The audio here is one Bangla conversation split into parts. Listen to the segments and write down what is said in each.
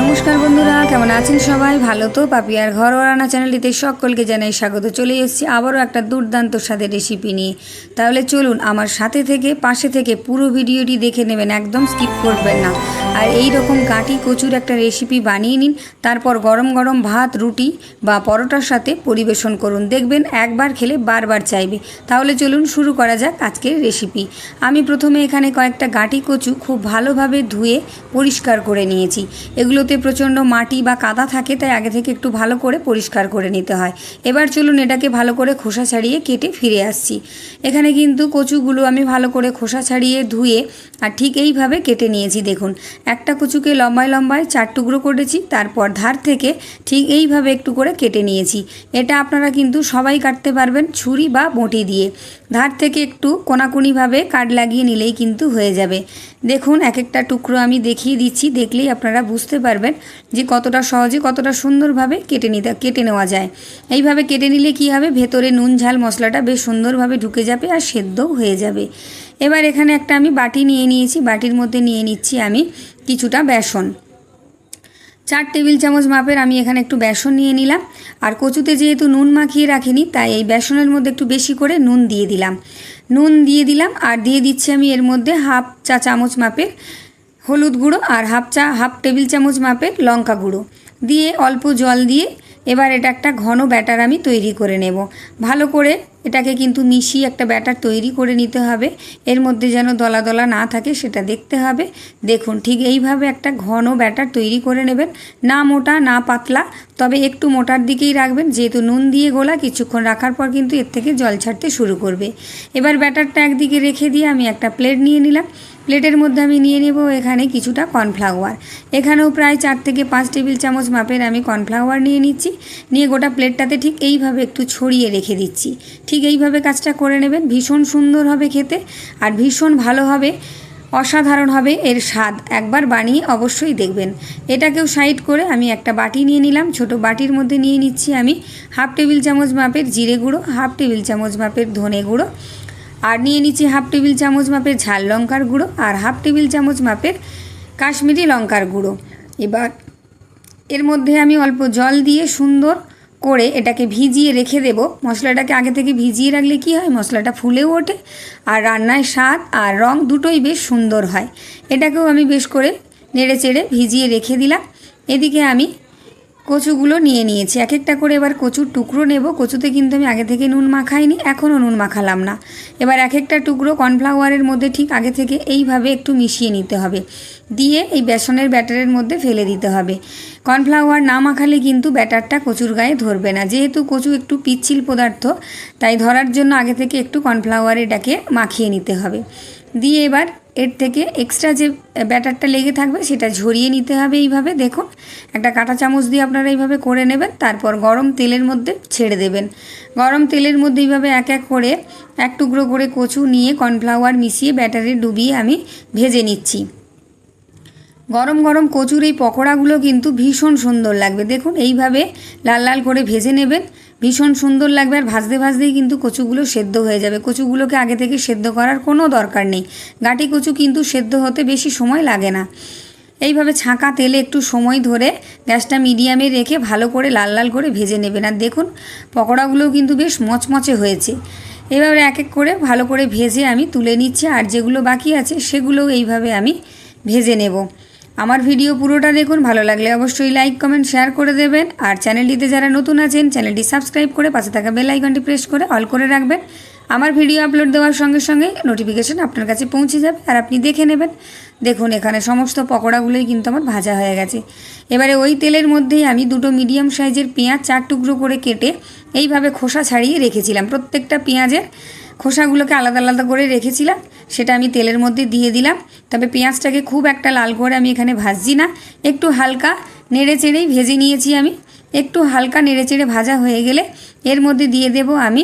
নমস্কার বন্ধুরা, কেমন আছেন সবাই? ভালো তো? পাপিয়ার ঘর রান্না চ্যানেলটিতে সকলকে জানাই স্বাগত। চলে এসেছি আবারও একটা দুর্দান্ত স্বাদের রেসিপি নিয়ে। তাহলে চলুন আমার সাথে থেকে, পাশে থেকে পুরো ভিডিওটি দেখে নেবেন, একদম স্কিপ করবেন না। আর এই রকম গাঁটি কচুর একটা রেসিপি বানিয়ে নিন, তারপর গরম গরম ভাত, রুটি বা পরোটার সাথে পরিবেশন করুন। দেখবেন একবার খেলে বারবার চাইবে। তাহলে চলুন শুরু করা যাক আজকের রেসিপি আমি প্রথমে এখানে কয়েকটা গাঁটি কচু খুব ভালোভাবে ধুয়ে পরিষ্কার করে নিয়েছি। এগুলোতে প্রচণ্ড মাটি বা কাদা থাকে, তাই আগে থেকে একটু ভালো করে পরিষ্কার করে নিতে হয়। এবার চলুন এটাকে ভালো করে খোসা ছাড়িয়ে কেটে ফিরে আসছি। এখানে কিন্তু কচুগুলো আমি ভালো করে খোসা ছাড়িয়ে ধুয়ে আর ঠিক এইভাবে কেটে নিয়েছি, দেখুন। একটা কচুকে লম্বায় লম্বায় চার টুকরো করেছি, তারপর ধার থেকে ঠিক এইভাবে একটু করে কেটে নিয়েছি। এটা আপনারা কিন্তু সবাই কাটতে পারবেন ছুরি বা বঁটি দিয়ে। ধার থেকে একটু কোনাকুনিভাবে কাট লাগিয়ে নিলেই কিন্তু হয়ে যাবে। দেখুন এক একটা টুকরো আমি দেখিয়ে দিচ্ছি, দেখলেই আপনারা বুঝতে পারবেন যে কতটা সহজে, কতটা সুন্দরভাবে কেটে নিতে, কেটে নেওয়া যায়। এইভাবে কেটে নিলে কি হবে? ভেতরে নুন, ঝাল, মশলাটা বেশ সুন্দরভাবে ঢুকে যাবে আর সেদ্ধও হয়ে যাবে। এবার এখানে একটা আমি বাটি নিয়ে নিয়েছি। বাটির মধ্যে নিয়ে নিচ্ছি আমি কিছুটা বেসন। চার টেবিল চামচ মাপের আমি এখানে একটু বেসন নিয়ে নিলাম। আর কচুতে যেহেতু নুন মাখিয়ে রাখিনি, তাই এই বেসনের মধ্যে একটু বেশি করে নুন দিয়ে দিলাম। নুন দিয়ে দিলাম আর দিয়ে দিচ্ছি আমি এর মধ্যে হাফ চা চামচ মাপের হলুদ গুঁড়ো আর হাফ চা, হাফ টেবিল চামচ মাপের লঙ্কা গুঁড়ো। দিয়ে অল্প জল দিয়ে এবার এটা একটা ঘন ব্যাটার আমি তৈরি করে নেব। ভালো করে এটাকে কিন্তু মিশিয়ে একটা ব্যাটার তৈরি করে নিতে হবে। এর মধ্যে যেন দলা দলা না থাকে সেটা দেখতে হবে। দেখুন, ঠিক এইভাবে একটা ঘন ব্যাটার তৈরি করে নেবেন। না মোটা, না পাতলা, তবে একটু মোটার দিকেই রাখবেন। যেহেতু নুন দিয়ে গোলা, কিছুক্ষণ রাখার পর কিন্তু এর থেকে জল ছাড়তে শুরু করবে। এবার ব্যাটারটা একদিকে রেখে দিয়ে আমি একটা প্লেট নিয়ে নিলাম। প্লেটের মধ্যে আমি নিয়ে নেব এখানে কিছুটা কর্নফ্লাওয়ার। এখানেও প্রায় চার থেকে পাঁচ টেবিল চামচ মাপের আমি কর্নফ্লাওয়ার নিয়ে নিচ্ছি। নিয়ে গোটা প্লেটটাতে ঠিক এইভাবে একটু ছড়িয়ে রেখে দিচ্ছি। ঠিক এইভাবে কাজটা করে নেবেন। ভীষণ সুন্দর হবে খেতে আর ভীষণ ভালো হবে, অসাধারণ হবে এর স্বাদ। একবার বানিয়ে অবশ্যই দেখবেন। এটাকেও সাইড করে আমি একটা বাটি নিয়ে নিলাম। ছোট বাটির মধ্যে নিয়ে নিচ্ছি আমি হাফ টেবিল চামচ মাপের জিরে গুঁড়ো, হাফ টেবিল চামচ মাপের ধনে গুঁড়ো আর নিয়ে নিচ্ছি হাফ টেবিল চামচ মাপের ঝাল লঙ্কার গুঁড়ো আর হাফ টেবিল চামচ মাপের কাশ্মীরি লঙ্কার গুঁড়ো। এবার এর মধ্যে আমি অল্প জল দিয়ে সুন্দর করে এটাকে ভিজিয়ে রেখে দেব। মশলাটাকে আগে থেকে ভিজিয়ে রাখলে কি হয়? মশলাটা ফুলেও ওঠে আর রান্নায় স্বাদ আর রং দুটোই বেশ সুন্দর হয়। এটাকেও আমি বেশ করে নেড়ে চেড়ে ভিজিয়ে রেখে দিলাম। এদিকে আমি কচুগুলো নিয়ে নিয়েছি। এক একটা করে এবার কচুর টুকরো নেব। কচুতে কিন্তু আমি আগে থেকে নুন মাখাইনি, এখনও নুন মাখালাম না। এবার এক একটা টুকরো কর্নফ্লাওয়ারের মধ্যে ঠিক আগে থেকে এইভাবে একটু মিশিয়ে নিতে হবে। দিয়ে এই বেসনের ব্যাটারের মধ্যে ফেলে দিতে হবে। কর্নফ্লাওয়ার না মাখালে কিন্তু ব্যাটারটা কচুর গায়ে ধরবে না। যেহেতু কচু একটু পিচ্ছিল পদার্থ, তাই ধরার জন্য আগে থেকে একটু কর্নফ্লাওয়ার এটাকে মাখিয়ে নিতে হবে। দিয়ে এবার এর থেকে এক্সট্রা যে ব্যাটারটা লেগে থাকবে সেটা ঝরিয়ে নিতে হবে এইভাবে। দেখুন, একটা কাঁটা চামচ দিয়ে আপনারা এইভাবে করে নেবেন, তারপর গরম তেলের মধ্যে ছেড়ে দেবেন। গরম তেলের মধ্যে এইভাবে এক এক করে এক টুকরো করে কচু নিয়ে কর্নফ্লাওয়ার মিশিয়ে ব্যাটারে ডুবিয়ে আমি ভেজে নিচ্ছি। গরম গরম কচুর এই পকোড়াগুলো কিন্তু ভীষণ সুন্দর লাগবে। দেখুন, এইভাবে লাল লাল করে ভেজে নেবেন। ভীষণ সুন্দর লাগবে আর ভাজতে ভাজতেই কিন্তু কচুগুলো সেদ্ধ হয়ে যাবে। কচুগুলোকে আগে থেকে সেদ্ধ করার কোনো দরকার নেই। গাঁটি কচু কিন্তু সেদ্ধ হতে বেশি সময় লাগে না। এইভাবে ছাঁকা তেলে একটু সময় ধরে গ্যাসটা মিডিয়ামে রেখে ভালো করে লাল লাল করে ভেজে নেবেন। আর দেখুন, পকোড়াগুলোও কিন্তু বেশ মচমচে হয়েছে। এভাবে এক এক করে ভালো করে ভেজে আমি তুলে নিচ্ছি। আর যেগুলো বাকি আছে সেগুলোও এইভাবে আমি ভেজে নেব। আমার ভিডিও পুরোটা দেখুন, ভালো লাগলে অবশ্যই লাইক কমেন্ট শেয়ার করে দেবেন। আর চ্যানেলটিতে যারা নতুন আছেন চ্যানেলটি সাবস্ক্রাইব করে পাশে থাকা বেল আইকনটি প্রেস করে অল করে রাখবেন। আমার ভিডিও আপলোড দেওয়ার সঙ্গে সঙ্গে নোটিফিকেশান আপনার কাছে পৌঁছে যাবে আর আপনি দেখে নেবেন। দেখুন, এখানে সমস্ত পকোড়াগুলোই কিন্তু আমার ভাজা হয়ে গেছে। এবারে ওই তেলের মধ্যেই আমি দুটো মিডিয়াম সাইজের পেঁয়াজ চার টুকরো করে কেটে এইভাবে খোসা ছাড়িয়ে রেখেছিলাম। প্রত্যেকটা পেঁয়াজের খোসাগুলোকে আলাদা আলাদা করে রেখেছিলাম। সেটা আমি তেলের মধ্যে দিয়ে দিলাম। তবে পেঁয়াজটাকে খুব একটা লাল করে আমি এখানে ভাজছি না। একটু হালকা নেড়ে চেড়েই ভেজে নিয়েছি আমি। একটু হালকা নেড়ে চেড়ে ভাজা হয়ে গেলে এর মধ্যে দিয়ে দেব আমি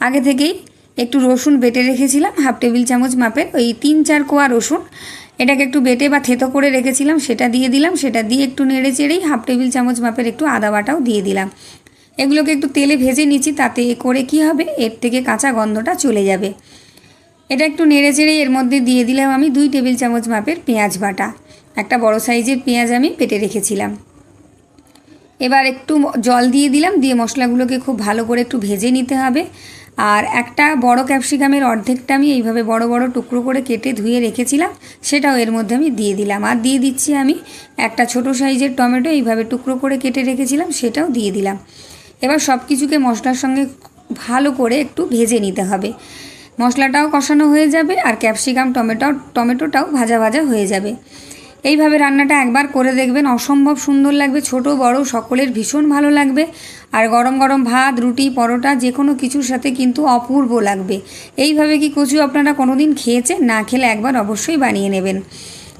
আগে থেকেই একটু রসুন বেটে রেখেছিলাম, হাফ টেবিল চামচ মাপের ওই তিন চার কোয়া রসুন। এটাকে একটু বেটে বা থেতো করে রেখেছিলাম, সেটা দিয়ে দিলাম। সেটা দিয়ে একটু নেড়ে চেড়েই হাফ টেবিল চামচ মাপের একটু আদা বাটাও দিয়ে দিলাম। এগুলোকে একটু তেলে ভেজে নিচ্ছি, তাতে করে কি হবে? এর থেকে কাঁচা গন্ধটা চলে যাবে। এটা একটু নেড়ে চেড়ে এর মধ্যে দিয়ে দিলাম আমি দুই টেবিল চামচ মাপের পেঁয়াজ বাটা। একটা বড় সাইজের পেঁয়াজ আমি পেটে রেখেছিলাম। এবার একটু জল দিয়ে দিলাম, দিয়ে মশলাগুলোকে খুব ভালো করে একটু ভেজে নিতে হবে। আর একটা বড় ক্যাপসিকামের অর্ধেকটা আমি এইভাবে বড় বড় টুকরো করে কেটে ধুয়ে রেখেছিলাম, সেটাও এর মধ্যে আমি দিয়ে দিলাম। আর দিয়ে দিচ্ছি আমি একটা ছোট সাইজের টমেটো, এইভাবে টুকরো করে কেটে রেখেছিলাম, সেটাও দিয়ে দিলাম। এবার সব কিছুকে মশলার সঙ্গে ভালো করে একটু ভেজে নিতে হবে। মশলাটাও কষানো হয়ে যাবে আর ক্যাপসিকাম, টমেটো, টমেটোটাও ভাজা ভাজা হয়ে যাবে। এইভাবে রান্নাটা একবার করে দেখবেন, অসম্ভব সুন্দর লাগবে, ছোট, বড়, সকলের ভীষণ ভালো লাগবে। আর গরম গরম ভাত, রুটি, পরোটা যে কোনো কিছুর সাথে কিন্তু অপূর্ব লাগবে। এইভাবে কি কচু আপনারা কোনোদিন খেয়েছেন? না খেলে একবার অবশ্যই বানিয়ে নেবেন।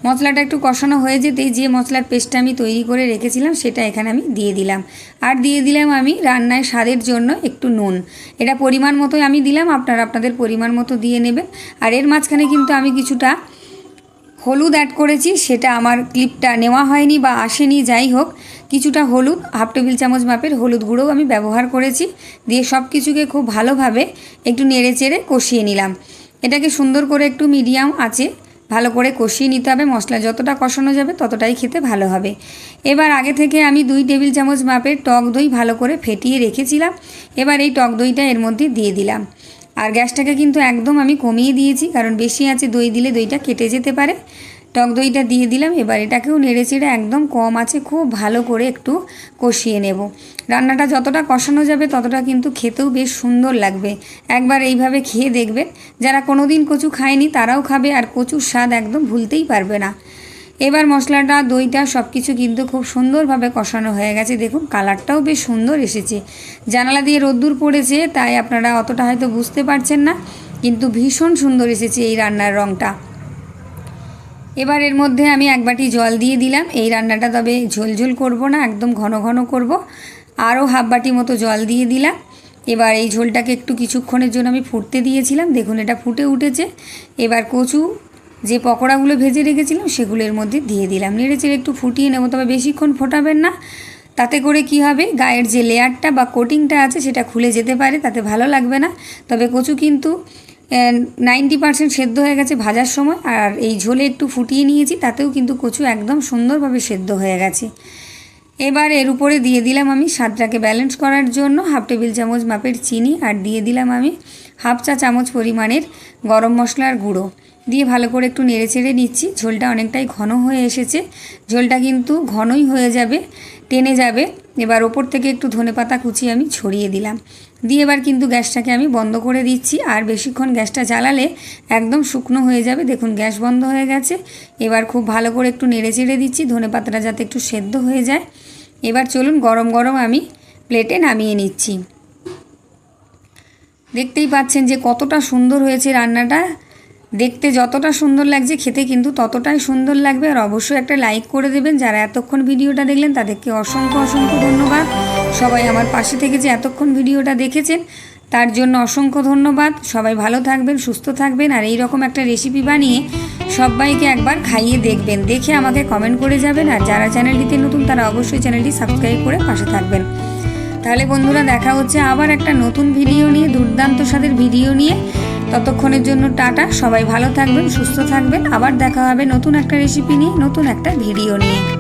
মশলাটা একটু কষানো হয়ে যেতেই যে মশলার পেস্টটা আমি তৈরি করে রেখেছিলাম, সেটা এখানে আমি দিয়ে দিলাম। আর দিয়ে দিলাম আমি রান্নায় স্বাদের জন্য একটু নুন। এটা পরিমাণ মতোই আমি দিলাম, আপনারা আপনাদের পরিমাণ মতো দিয়ে নেবেন। আর এর মাঝখানে কিন্তু আমি কিছুটা হলুদ অ্যাড করেছি, সেটা আমার ক্লিপটা নেওয়া হয়নি বা আসেনি, যাই হোক। কিছুটা হলুদ হাফ টেবিল চামচ মাপের হলুদ গুঁড়োও আমি ব্যবহার করেছি। দিয়ে সব কিছুকে খুব ভালোভাবে একটু নেড়ে চেড়ে কষিয়ে নিলাম। এটাকে সুন্দর করে একটু মিডিয়াম আছে ভালো করে কষিয়ে নিতে হবে। মশলা যতটা কষানো যাবে ততটাই খেতে ভালো হবে। এবার আগে থেকে আমি দুই টেবিল চামচ মাপের টক দই ভালো করে ফেটিয়ে রেখেছিলাম। এবার এই টক দইটা এর মধ্যে দিয়ে দিলাম। আর গ্যাসটাকে কিন্তু একদম আমি কমিয়ে দিয়েছি, কারণ বেশি আছে দই দিলে দইটা কেটে যেতে পারে। টক দইটা দিয়ে দিলাম, এবার এটাকেও নেড়ে চেড়ে একদম কম আছে, খুব ভালো করে একটু কষিয়ে নেব। রান্নাটা যতটা কষানো যাবে ততটা কিন্তু খেতেও বেশ সুন্দর লাগবে। একবার এইভাবে খেয়ে দেখবে যারা কোনো দিন কচু খায়নি তারাও খাবে আর কচুর স্বাদ একদম ভুলতেই পারবে না। এবার মশলাটা, দইটা সব কিছু কিন্তু খুব সুন্দরভাবে কষানো হয়ে গেছে। দেখুন, কালারটাও বেশ সুন্দর এসেছে। জানালা দিয়ে রোদ্দুর পড়েছে, তাই আপনারা অতটা হয়তো বুঝতে পারছেন না, কিন্তু ভীষণ সুন্দর এসেছে এই রান্নার রঙটা এবার এর মধ্যে আমি এক বাটি জল দিয়ে দিলাম। এই রান্নাটা তবে ঝোলঝোল করব না, একদম ঘন ঘন করব। আরও হাফ বাটি মতো জল দিয়ে দিলাম। এবার এই ঝোলটাকে একটু কিছুক্ষণের জন্য আমি ফুটতে দিয়েছিলাম। দেখুন, এটা ফুটে উঠেছে। এবার কচু, যে পকোড়াগুলো ভেজে রেখেছিলাম, সেগুলো এর মধ্যে দিয়ে দিলাম। নেড়ে চেড়ে একটু ফুটিয়ে নেব, তবে বেশিক্ষণ ফোটাবেন না। তাতে করে কি হবে, গায়ের যে লেয়ারটা বা কোটিংটা আছে, সেটা খুলে যেতে পারে, তাতে ভালো লাগবে না। তবে কচু কিন্তু নাইনটি পার্সেন্ট সেদ্ধ হয়ে গেছে ভাজার সময়, আর এই ঝোলে একটু ফুটিয়ে নিয়েছি, তাতেও কিন্তু কচু একদম সুন্দরভাবে সেদ্ধ হয়ে গেছে। এবার এর উপরে দিয়ে দিলাম আমি স্বাদটাকে ব্যালেন্স করার জন্য হাফ টেবিল চামচ মাপের চিনি, আর দিয়ে দিলাম আমি হাফ চা চামচ পরিমাণের গরম মশলার গুঁড়ো। দিয়ে ভালো করে একটু নেড়ে চেড়ে নিচ্ছি, ঝোলটা অনেকটাই ঘন হয়ে এসেছে। ঝোলটা কিন্তু ঘনই হয়ে যাবে, টেনে যাবে। এবার ওপর থেকে একটু ধনে পাতা কুচি আমি ছড়িয়ে দিলাম। দিয়ে এবার কিন্তু গ্যাসটাকে আমি বন্ধ করে দিচ্ছি। আর বেশিক্ষণ গ্যাসটা জ্বালালে একদম শুকনো হয়ে যাবে। দেখুন, গ্যাস বন্ধ হয়ে গেছে। এবার খুব ভালো করে একটু নেড়ে চেড়ে দিচ্ছি। ধনে পাতাটা যাতে একটু সেদ্ধ হয়ে যায়। এবার চলুন গরম গরম আমি প্লেটে নামিয়ে নিচ্ছি। দেখতেই পাচ্ছেন যে কতটা সুন্দর হয়েছে রান্নাটা। দেখতে যতটা সুন্দর লাগছে খেতে কিন্তু ততটাই সুন্দর লাগবে। আর অবশ্যই একটা লাইক করে দেবেন। যারা এতক্ষণ ভিডিওটা দেখলেন, তাদেরকে অসংখ্য অসংখ্য ধন্যবাদ। সবাই আমার পাশে থেকে যে এতক্ষণ ভিডিওটা দেখেছেন, তার জন্য অসংখ্য ধন্যবাদ। সবাই ভালো থাকবেন, সুস্থ থাকবেন, আর এই রকম একটা রেসিপি বানিয়ে সবাইকে একবার খাইয়ে দেখবেন। দেখে আমাকে কমেন্ট করে যাবেন। আর যারা চ্যানেলটিতে নতুন, তারা অবশ্যই চ্যানেলটি সাবস্ক্রাইব করে পাশে থাকবেন। তাহলে বন্ধুরা, দেখা হচ্ছে আবার একটা নতুন ভিডিও নিয়ে, দুর্দান্ত স্বাদের ভিডিও নিয়ে। ততক্ষণের জন্য টাটা, সবাই ভালো থাকবেন, সুস্থ থাকবেন। আবার দেখা হবে নতুন একটা রেসিপি নিয়ে, নতুন একটা ভিডিও নিয়ে।